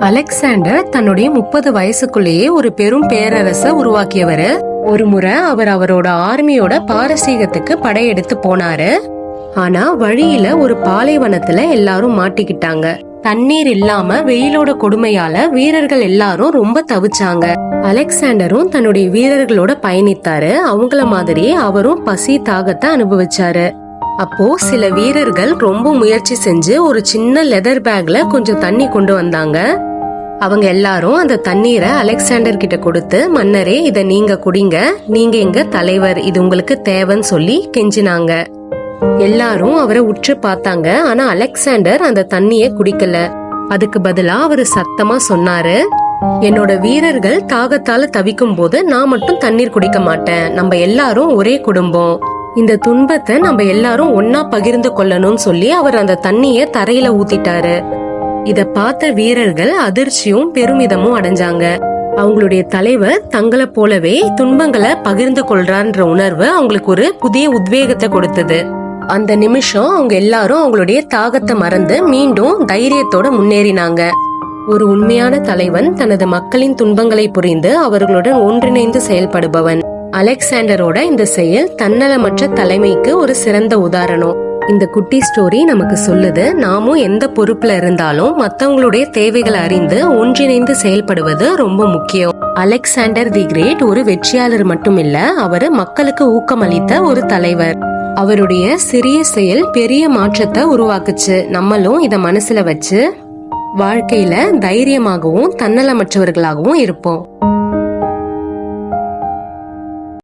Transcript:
Alexander தன்னுடைய முப்பது வயசுக்குள்ளேயே ஒரு பெரும் பேரரச உருவாக்கியவர். ஒரு முறை அவர் அவரோட ஆர்மியோட பாரசீகத்துக்கு படையெடுத்து போனாரு. ஆனா வழியில ஒரு பாலைவனத்துல எல்லாரும் மாட்டிக்கிட்டாங்க. தண்ணீர் இல்லாம வெயிலோட கொடுமையால வீரர்கள் எல்லாரும் ரொம்ப தவிச்சாங்க. அலெக்சாண்டரும் தன்னுடைய வீரர்களோட பயணித்தாரு. அவங்கள மாதிரியே அவரும் பசி தாகத்தை அனுபவிச்சாரு. அப்போ சில வீரர்கள் ரொம்ப முயற்சி செஞ்சு ஒரு சின்ன லெதர் பேக்ல கொஞ்சம் தண்ணி கொண்டு வந்தாங்க. அவங்க எல்லாரும் அந்த தண்ணீரை அலெக்சாண்டர் கிட்ட கொடுத்து மன்னரே இதை நீங்க குடிங்க. நீங்க எங்க தலைவர். இது உங்களுக்கு தேவைன்னு சொல்லி கெஞ்சினாங்க. எல்லாரும் அவரை உற்று பார்த்தாங்க. ஆனா அலெக்சாண்டர் அந்த தண்ணிய குடிக்கல. அதுக்கு பதிலா அவரு சத்தமா சொன்னாரு என்னோட வீரர்கள் தாகத்தால தவிக்கும் போது நான் மட்டும் தண்ணீர் குடிக்க மாட்டேன். நம்ம எல்லாரும் ஒரே குடும்பம். இந்த துன்பத்தை நம்ம எல்லாரும் ஒன்னா பகிர்ந்து கொள்ளணும்னு சொல்லி அவர் அந்த தண்ணிய தரையில ஊத்திட்டாரு. இத பார்த்த வீரர்கள் அதிர்ச்சியும் பெருமிதமும் அடைஞ்சாங்க. அவங்களுடைய தலைவர் தங்களை போலவே துன்பங்களை பகிர்ந்து கொள்றான்ற உணர்வு அவங்களுக்கு ஒரு புதிய உத்வேகத்தை கொடுத்தது. அந்த நிமிஷம் அவங்க எல்லாரும் அவங்களுடைய தாகத்தை மறந்து மீண்டும் தைரியத்தோட முன்னேறினாங்க. ஒரு உண்மையான தலைவன் தனது மக்களின் துன்பங்களை புரிந்து அவர்களுடன் ஒன்றிணைந்து செயல்படுபவன். அலெக்சாண்டரோட இந்த செயல் தன்னலமற்ற தலைமைக்கு ஒரு சிறந்த உதாரணம். இந்த குட்டி ஸ்டோரி நமக்கு சொல்லுது நாமும் எந்த பொறுப்புல இருந்தாலும் மத்தவங்களுடைய தேவைகளை அறிந்து ஒன்றிணைந்து செயல்படுவது ரொம்ப முக்கியம். அலெக்சாண்டர் தி கிரேட் ஒரு வெற்றியாளர் மட்டும் இல்ல அவரு மக்களுக்கு ஊக்கமளித்த ஒரு தலைவர். அவருடைய சிறிய செயல் பெரிய மாற்றத்தை உருவாக்குச்சு. நம்மளும் இத மனசுல வச்சு வாழ்க்கையில தைரியமாகவும் தன்னலமற்றவர்களாகவும் இருப்போம்.